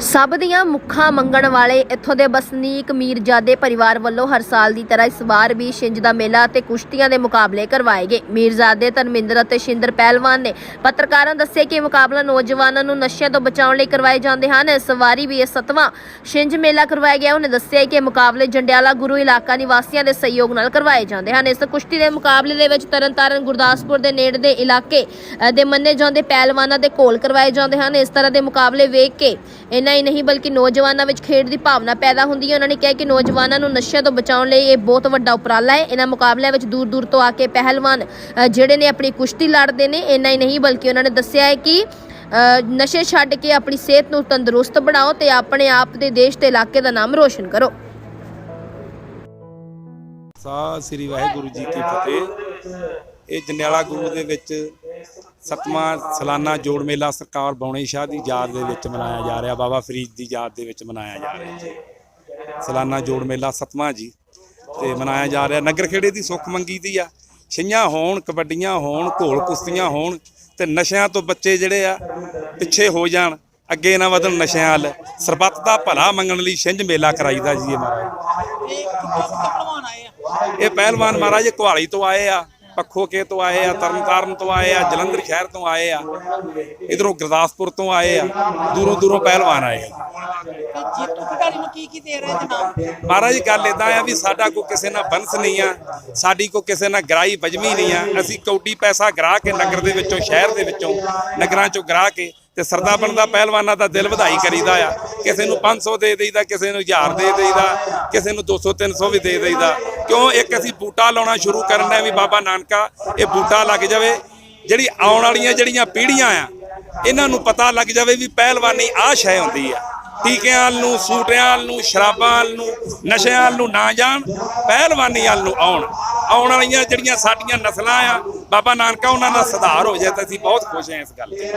ਸਭ ਦੀਆਂ ਮੁੱਖਾਂ ਮੰਗਣ ਵਾਲੇ ਇੱਥੋਂ ਦੇ ਵਸਨੀਕ ਮੀਰਜ਼ਾਦੇ ਪਰਿਵਾਰ ਵੱਲੋਂ ਹਰ ਸਾਲ ਦੀ ਤਰ੍ਹਾਂ ਇਸ ਵਾਰ ਵੀ ਛਿੰਝ ਦਾ ਮੇਲਾ ਅਤੇ ਕੁਸ਼ਤੀਆਂ ਦੇ ਮੁਕਾਬਲੇ ਕਰਵਾਏ ਗਏ। ਮੀਰਜ਼ਾਦੇ ਧਰਮਿੰਦਰ ਅਤੇ ਸ਼ਿੰਦਰ ਪਹਿਲਵਾਨ ਨੇ ਪੱਤਰਕਾਰਾਂ ਨੂੰ ਦੱਸਿਆ ਕਿ ਮੁਕਾਬਲਾ ਨੌਜਵਾਨਾਂ ਨੂੰ ਨਸ਼ਿਆਂ ਤੋਂ ਬਚਾਉਣ ਲਈ ਕਰਵਾਏ ਜਾਂਦੇ ਹਨ। ਇਸ ਵਾਰੀ ਵੀ ਇਹ ਸਤਵਾਂ ਛਿੰਝ ਮੇਲਾ ਕਰਵਾਇਆ ਗਿਆ। ਉਹਨੇ ਦੱਸਿਆ ਕਿ ਮੁਕਾਬਲੇ ਜੰਡਿਆਲਾ ਗੁਰੂ ਇਲਾਕਾ ਨਿਵਾਸੀਆਂ ਦੇ ਸਹਿਯੋਗ ਨਾਲ ਕਰਵਾਏ ਜਾਂਦੇ ਹਨ। ਇਸ ਕੁਸ਼ਤੀ ਦੇ ਮੁਕਾਬਲੇ ਦੇ ਵਿੱਚ ਤਰਨਤਾਰਨ ਗੁਰਦਾਸਪੁਰ ਦੇ ਨੇੜੇ ਦੇ ਇਲਾਕੇ ਦੇ ਮੰਨੇ ਜਾਂਦੇ ਪਹਿਲਵਾਨਾਂ ਦੇ ਕੋਲ ਕਰਵਾਏ ਜਾਂਦੇ ਹਨ। ਇਸ ਤਰ੍ਹਾਂ ਦੇ ਮੁਕਾਬਲੇ ਵੇਖ ਕੇ ਇੰਨਾ ਹੀ ਨਹੀਂ ਬਲਕਿ ਨੌਜਵਾਨਾਂ ਵਿੱਚ ਖੇਡ ਦੀ ਭਾਵਨਾ ਪੈਦਾ ਹੁੰਦੀ ਹੈ। ਉਹਨਾਂ ਨੇ ਕਿਹਾ ਕਿ ਨੌਜਵਾਨਾਂ ਨੂੰ ਨਸ਼ਿਆਂ ਤੋਂ ਬਚਾਉਣ ਲਈ ਇਹ ਬਹੁਤ ਵੱਡਾ ਉਪਰਾਲਾ ਹੈ। ਇਹਨਾਂ ਮੁਕਾਬਲਿਆਂ ਵਿੱਚ ਦੂਰ ਦੂਰ ਤੋਂ ਆ ਕੇ ਪਹਿਲਵਾਨ ਜਿਹੜੇ ਨੇ ਆਪਣੀ ਕੁਸ਼ਤੀ ਲੜਦੇ ਨੇ, ਇੰਨਾ ਹੀ ਨਹੀਂ ਬਲਕਿ ਉਹਨਾਂ ਨੇ ਦੱਸਿਆ ਹੈ ਕਿ ਨਸ਼ੇ ਛੱਡ ਕੇ ਆਪਣੀ ਸਿਹਤ ਨੂੰ ਤੰਦਰੁਸਤ ਬਣਾਓ ਤੇ ਆਪਣੇ ਆਪ ਦੇ ਦੇਸ਼ ਤੇ ਇਲਾਕੇ ਦਾ ਨਾਮ ਰੋਸ਼ਨ ਕਰੋ। ਸਾ ਸ੍ਰੀ ਵਾਹਿਗੁਰੂ ਜੀ ਕੀ ਫਤਿਹ। ਇਹ ਜੰਡਿਆਲਾ ਗੁਰੂ ਦੇ ਵਿੱਚ ਸਤਵਾਂ ਸਾਲਾਨਾ ਜੋੜ ਮੇਲਾ ਸਰਕਾਰ ਬੌਣੇ ਸ਼ਾਹ ਦੀ ਯਾਦ ਦੇ ਵਿੱਚ ਮਨਾਇਆ ਜਾ ਰਿਹਾ ਬਾਬਾ ਫਰੀਦ ਦੀ ਯਾਦ ਦੇ ਵਿੱਚ ਮਨਾਇਆ ਜਾ ਰਿਹਾ ਜੀ। ਸਾਲਾਨਾ ਜੋੜ ਮੇਲਾ ਸਤਵਾਂ ਜੀ ਤੇ ਮਨਾਇਆ ਜਾ ਰਿਹਾ। ਨਗਰ ਖੇੜੇ ਦੀ ਸੁੱਖ ਮੰਗੀ ਦੀ ਆ। ਛਈਆਂ ਹੋਣ ਕਬੱਡੀਆਂ ਹੋਣ ਘੋਲ ਕੁਸ਼ਤੀਆਂ ਹੋਣ ਤੇ ਨਸ਼ਿਆਂ ਤੋਂ ਬੱਚੇ ਜਿਹੜੇ ਆ ਪਿੱਛੇ ਹੋ ਜਾਣ। ਅੱਗੇ ਨਾ ਵਧਣ ਨਸ਼ਿਆਂ ਵੱਲ। ਸਰਬੱਤ ਦਾ ਭਲਾ ਮੰਗਣ ਲਈ ਛਿੰਝ ਮੇਲਾ ਕਰਾਈਦਾ ਜੀ ਇਹ ਮਹਾਰਾਜ। ਇਹ ਪਹਿਲਵਾਨ ਮਹਾਰਾਜ ਕੁਹਾਲੀ ਤੋਂ ਆਏ ਆ। ਪੱਖੋਕੇ ਤੋਂ ਆਏ ਆ ਤਰਨਤਾਰਨ ਤੋਂ ਆਏ ਆ ਜਲੰਧਰ ਸ਼ਹਿਰ ਤੋਂ ਆਏ ਆ ਇਧਰੋਂ ਗੁਰਦਾਸਪੁਰ ਤੋਂ ਆਏ ਆ ਦੂਰੋਂ ਦੂਰੋਂ ਪਹਿਲਵਾਨ ਆਏ ਆ। ਕੀ ਕੀ ਮਹਾਰਾਜ ਜੀ ਗੱਲ ਇਦਾਂ ਆ ਵੀ ਸਾਡਾ ਕੋ ਕਿਸੇ ਨਾਲ ਬੰਸ ਨਹੀਂ ਆ ਸਾਡੀ ਕੋ ਕਿਸੇ ਨਾਲ ਗਰਾਈ ਬਜਮੀ ਨਹੀਂ ਆ। ਅਸੀਂ ਕੌਡੀ ਪੈਸਾ ਗਰਾ ਕੇ ਨਗਰ ਦੇ ਵਿੱਚੋਂ ਸ਼ਹਿਰ ਦੇ ਵਿੱਚੋਂ ਨਗਰਾਂ ਚੋਂ ਗਰਾ ਕੇ ਤੇ ਸਰਦਾ ਬਣਦਾ ਪਹਿਲਵਾਨਾਂ ਦਾ ਦਿਲ ਵਧਾਈ ਕਰੀਦਾ ਆ। ਕਿਸੇ ਨੂੰ 500 ਦੇ ਦੇਈਦਾ ਕਿਸੇ ਨੂੰ 1000 ਦੇ ਦੇਈਦਾ ਕਿਸੇ ਨੂੰ 200 300 ਵੀ ਦੇ ਦੇਈਦਾ। ਕਿਉਂ ਇੱਕ ਅਸੀਂ ਬੂਟਾ ਲਾਉਣਾ ਸ਼ੁਰੂ ਕਰਨਾ ਦਾ ਵੀ ਬਾਬਾ ਨਾਨਕਾ, ਇਹ ਬੂਟਾ ਲੱਗ ਜਾਵੇ। ਜਿਹੜੀ ਆਉਣ ਵਾਲੀਆਂ ਜਿਹੜੀਆਂ ਪੀੜ੍ਹੀਆਂ ਆ, ਇਹਨਾਂ ਨੂੰ ਪਤਾ ਲੱਗ ਜਾਵੇ ਵੀ ਪਹਿਲਵਾਨੀ ਆਹ ਸ਼ੈ ਹੁੰਦੀ ਆ। ਟੀਕਿਆਂ ਨੂੰ, ਸੂਟਿਆਂ ਨੂੰ, ਸ਼ਰਾਬਾਂ ਨੂੰ, ਨਸ਼ਿਆਂ ਵੱਲ ਨੂੰ ਨਾ ਜਾਣ, ਪਹਿਲਵਾਨੀ ਵੱਲ ਨੂੰ ਆਉਣ। ਆਉਣ ਵਾਲੀਆਂ ਜਿਹੜੀਆਂ ਸਾਡੀਆਂ ਨਸਲਾਂ ਆ, ਬਾਬਾ ਨਾਨਕਾ ਉਹਨਾਂ ਦਾ ਸੁਧਾਰ ਹੋ ਜਾਏ ਤਾਂ ਅਸੀਂ ਬਹੁਤ ਖੁਸ਼ ਹਾਂ ਇਸ ਗੱਲ ਤੇ।